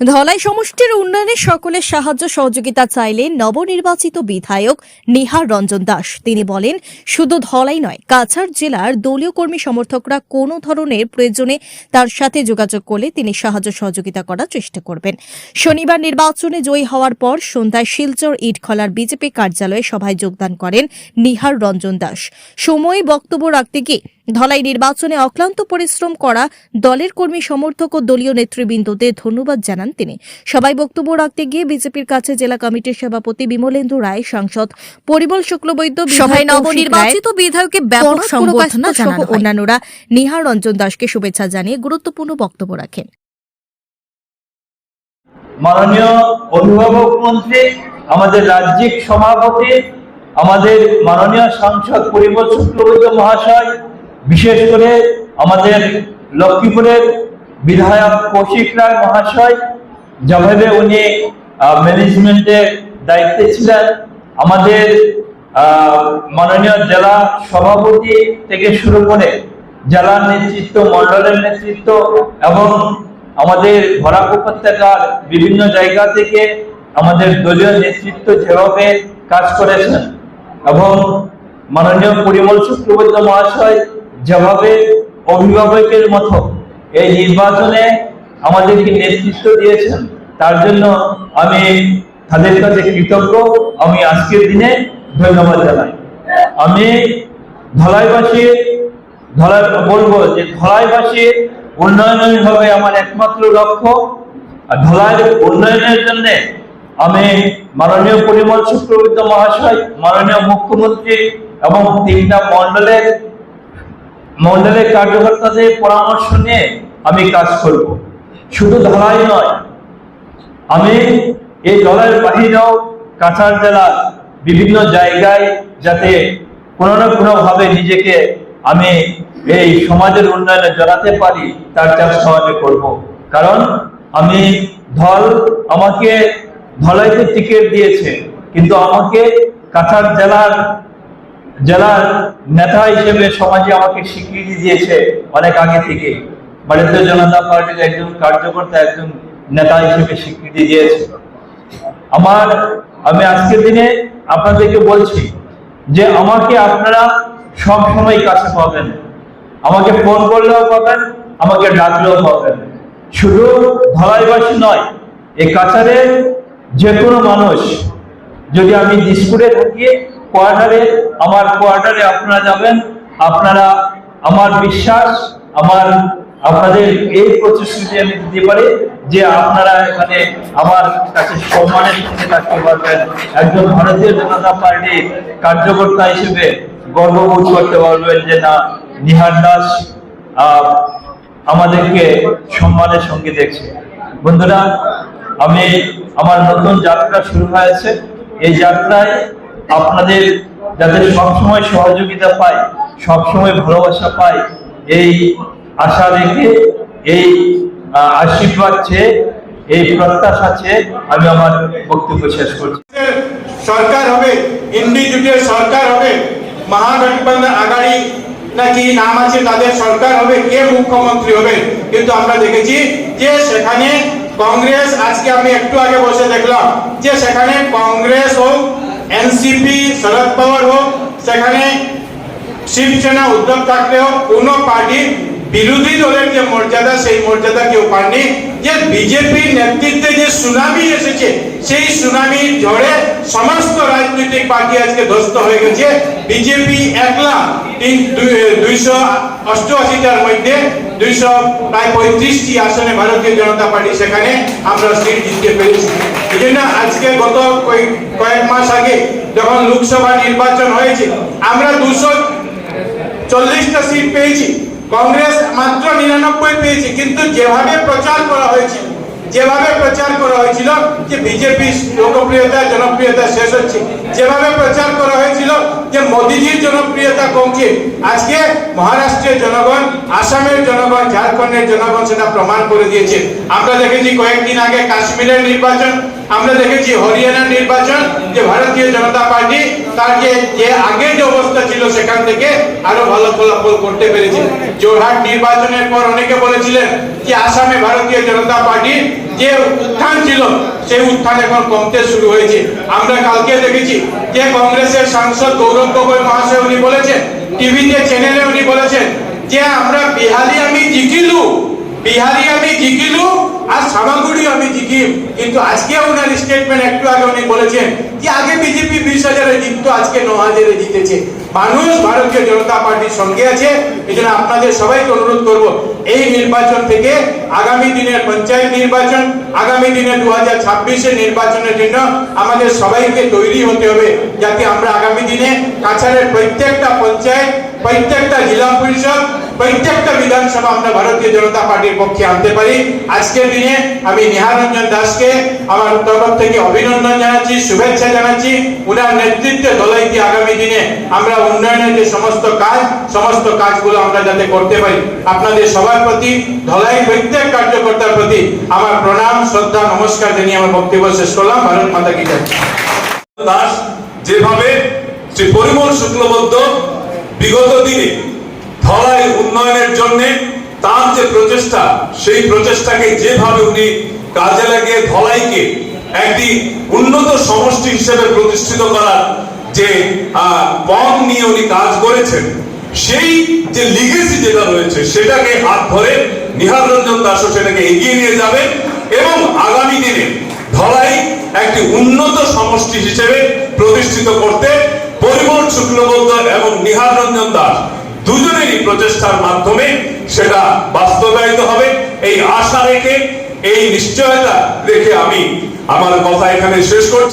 ধলাই সমষ্টির উন্নয়নে সকলের সাহায্য সহযোগিতা চাইলেন নবনির্বাচিত বিধায়ক নিহার রঞ্জন দাস। তিনি বলেন, শুধু ধলাই নয়, কাছাড় জেলার দলীয় কর্মী সমর্থকরা কোনো ধরনের প্রয়োজনে তার সাথে যোগাযোগ করলে তিনি সাহায্য সহযোগিতা করার চেষ্টা করবেন। শনিবার নির্বাচনে জয়ী হওয়ার পর সন্ধ্যায় শিলচর ইটখলার বিজেপি কার্যালয়ে সভায় যোগদান করেন নিহার রঞ্জন দাস। সময় বক্তব্য রাখতে গিয়ে ধলাই নির্বাচনে অক্লান্ত পরিশ্রম করা দলের কর্মী সমর্থক ও দলীয় নেতৃবৃন্দদের ধন্যবাদ জানান তিনি। সবাই বক্তব্য রাখতে গিয়ে বিজেপির কাছে জেলা কমিটির সভাপতি বিমলেন্দু রায় সাংসদ পরিমল শুক্লবৈদ্য সভায় নবনির্বাচিত বিধায়ককে ব্যাপক সম্বর্ধনা জানানো অন্যান্যরা নিহার রঞ্জন দাসকে শুভেচ্ছা জানিয়ে গুরুত্বপূর্ণ বক্তব্য রাখেন। মাননীয় অভিভাবক মন্ত্রী আমাদের রাজ্যিক সভাপতি আমাদের মাননীয় সাংসদ পরিমল শুক্লবৈদ্য মহাশয় বিশেষ করে আমাদের লক্ষ্মীপুরের বিধায়ক কৌশিক রায় মহাশয়, যেভাবে উনি ম্যানেজমেন্টের দায়িত্বে ছিলেন, আমাদের মাননীয় জেলা সভাপতি থেকে শুরু করে জেলার নেতৃত্ব, মন্ডলের নেতৃত্ব এবং আমাদের বরাক উপত্যকার বিভিন্ন জায়গা থেকে আমাদের দলীয় নেতৃত্ব যেভাবে কাজ করেছেন এবং মাননীয় পরিমল শুক্রবৈদ্য মহাশয় যেভাবে অভিভাবকের মতো এই নির্বাচনে আমাদেরকে নেতৃত্ব দিয়েছেন, তার জন্য আমি তাদের কাছে কৃতজ্ঞ। আমি আজকের দিনে ধন্যবাদ জানাই। আমি ধলাইবাসী ধলাই বলব যে ধলাইবাসীর উন্নয়নই হবে আমার একমাত্র লক্ষ্য। আর ধলাইয়ের উন্নয়নের জন্য আমি মাননীয় পরিমল শুক্রবিদ্য মহাশয়, মাননীয় মুখ্যমন্ত্রী এবং তিনটা মন্ডলের মন্ডলের কার্যকর্তাদের পরামর্শ নিয়ে আমি কাজ করব, শুধু ধলাই নয়, আমি এই দলের বাহিরেও কাছাড় জেলার বিভিন্ন জায়গায় যাতে কোনো না কোনো ভাবে নিজেকে আমি এই সমাজের উন্নয়নে জড়াতে পারি, তার চেষ্টা আমি করব। কারণ আমি দল আমাকে ধলাইতে টিকিট দিয়েছে, কিন্তু আমাকে কাছাড় জেলার জেলার নেতা হিসেবে সমাজে আমাকে স্বীকৃতি দিয়েছে অনেক আগে থেকে, ভারতীয় জনতা পার্টির একজন কার্যকর্তা একজন নেতা হিসেবে স্বীকৃতি দিয়েছে। আমার, আমি আজকের দিনে আপনাদেরকে বলছি যে আমাকে আপনারা সব সময় কাছে পাবেন। আমাকে ফোন করলেও পাবেন, আমাকে ডাকলেও পাবেন। শুধু ধলাইবাসী নয় এই কাছারে যে কোনো মানুষ যদি আমি দিসপুরে থাকি কোয়ার্টারে, আমার কোয়ার্টারে আপনারা যাবেন। আপনারা, আমার বিশ্বাস, আমার, আপনাদের এই প্রতিশ্রুতি আমি দিতে পারি যে আপনারা এখানে আমার কাছে সম্মানের সঙ্গে থাকতে পারবেন। একজন ভারতীয় জনতা পার্টির কার্যকর্তা হিসেবে গর্ববোধ করতে পারবেন যে না, নিহার দাস আমাদেরকে সম্মানের সঙ্গে দেখছে। বন্ধুরা, আমি আমার নতুন যাত্রা শুরু হয়েছে। এই যাত্রায় আপনাদের যাতে সবসময় সহযোগিতা পাই সবসময় ভালোবাসা পাই এই আশা রেখে, এই আশীর্বাদ চেয়ে, এই প্রত্যাশা চেয়ে আমি আমার বক্তব্য শেষ করছি। সরকার হবে, ইন্ডি সরকার হবে মহাগঠবন্ধন আগাড়ি নাকি নাম আছে তাদের সরকার হবে, কে মুখ্যমন্ত্রী হবে? কিন্তু আমরা দেখেছি যে সেখানে কংগ্রেস, আজকে আমি একটু আগে বসে দেখলাম, যে সেখানে কংগ্রেস হোক এনসিপি শরদ পাওয়ার হোক, সেখানে শিবসেনা, উদ্ধব ঠাকরে হোক, কোনো পার্টি বিরোধী দলের যে মর্যাদা, সেই মর্যাদা কেউ পাননি। যে বিজেপি নেতৃত্বে যে সুনামি এসেছে, সেই সুনামির ঝড়ে সমস্ত রাজনৈতিক পার্টি আজকে ধ্বস্ত হয়ে গেছে। বিজেপি একলা দুইশো অষ্টআশিটার মধ্যে দুইশো প্রায় পঁয়ত্রিশটি আসনে ভারতীয় জনতা পার্টি সেখানে আমরা সিট জিততে পেরেছি। এই জন্য আজকে গত কয়েক মাস আগে যখন লোকসভা নির্বাচন হয়েছে, আমরা দুশো চল্লিশটা সিট পেয়েছি। কংগ্রেস মাত্র নিরানব্বই পেয়েছে। কিন্তু যেভাবে প্রচার করা হয়েছিল যেভাবে প্রচার করা হয়েছিল যে বিজেপি লোকপ্রিয়তা, জনপ্রিয়তা শেষ হচ্ছে, যেভাবে প্রচার করা হয়েছিল যে মোদিজির জনপ্রিয়তা কমছে, আজকে মহারাষ্ট্রের জনগণ, আসামের জনগণ, ঝাড়খণ্ডের জনগণ সেটা প্রমাণ করে দিয়েছে। আমরা দেখেছি কয়েকদিন আগে কাশ্মীরের নির্বাচন আমরা দেখেছি হরিয়ানার নির্বাচন যে ভারতীয় জনতা পার্টি তার যে যে আগে যে অবস্থা ছিল সেখান থেকে আরও ভালো ফলাফল করতে পেরেছে জোরহাট নির্বাচনের পর অনেকে বলেছিলেন যে আসামে ভারতীয় জনতা পার্টি যে উত্থান ছিল সেই উত্থান এখন কমতে শুরু হয়েছে আমরা কালকে দেখেছি যে কংগ্রেসের সাংসদ গৌরব গগৈ মহাশয় উনি বলেছেন টিভিতে চ্যানেলে উনি বলেছেন যে আমরা বিহারি আমি জিকিলু বিহারি আমি জিকিলু আর সামাগুড়ি আমি জিকিম কিন্তু আজকে ওনার স্টেটমেন্ট একটু আগে উনি বলেছেন যে আগে বিজেপি বিশ হাজারে জিততো, আজকে ন হাজারে জিতেছে। মানুষ ভারতীয় জনতা পার্টির সঙ্গে আছে, এই জন্য আপনাদের সবাইকে অনুরোধ করব, এই নির্বাচন থেকে আগামী দিনের পঞ্চায়েত নির্বাচন, আগামী দিনে দু হাজার ছাব্বিশের নির্বাচনের জন্য আমাদের সবাইকে তৈরি হতে হবে, যাতে আমরা আগামী দিনে কাছাড়ের প্রত্যেকটা পঞ্চায়েত প্রত্যেকটা জেলা পরিষদ, প্রত্যেকটা বিধানসভা আমরা ভারতীয় জনতা পার্টির পক্ষে আনতে পারি। আজকের দিনে আমি নিহার রঞ্জন দাসকে আমার তরফ থেকে অভিনন্দন জানাচ্ছি, শুভেচ্ছা জানাচ্ছি। উনার নেতৃত্বে দলাইতে আগামী দিনে আমরা উন্নয়নের যে সমস্ত কাজ, সমস্ত কাজগুলো আমরা যাতে করতে পারি, আপনাদের সবার প্রতি ধলাই প্রত্যেক কার্যকর্তার প্রতি আমার প্রণাম, শ্রদ্ধা, নমস্কার জানিয়ে আমার বক্তব্য শেষ করলাম। ভারত মাতা কি দাস, যেভাবে শ্রী পরিমল শুক্লবদ্ধ বিগত দিনে ধলাই উন্নয়নের জন্য তার যে প্রচেষ্টা, সেই প্রচেষ্টাকে যেভাবে উনি কাজে লাগিয়ে ধলাইকে একটি উন্নত সমষ্টি হিসেবে প্রতিষ্ঠিত করার যে পথ নিয়ে উনি কাজ করেছেন, সেই যে লিগেসি যেটা রয়েছে, সেটাকে হাত ধরে নিহার রঞ্জন দাসও সেটাকে এগিয়ে নিয়ে যাবে এবং আগামী দিনে ধলাই একটি উন্নত সমষ্টি হিসেবে প্রতিষ্ঠিত করতে পরিমল এবং নিহার রঞ্জন দাস দুজনেরই প্রচেষ্টার মাধ্যমে সেটা বাস্তবায়িত হবে। এই আশা রেখে, এই নিশ্চয়তা রেখে আমি আমার কথা এখানে শেষ করছি।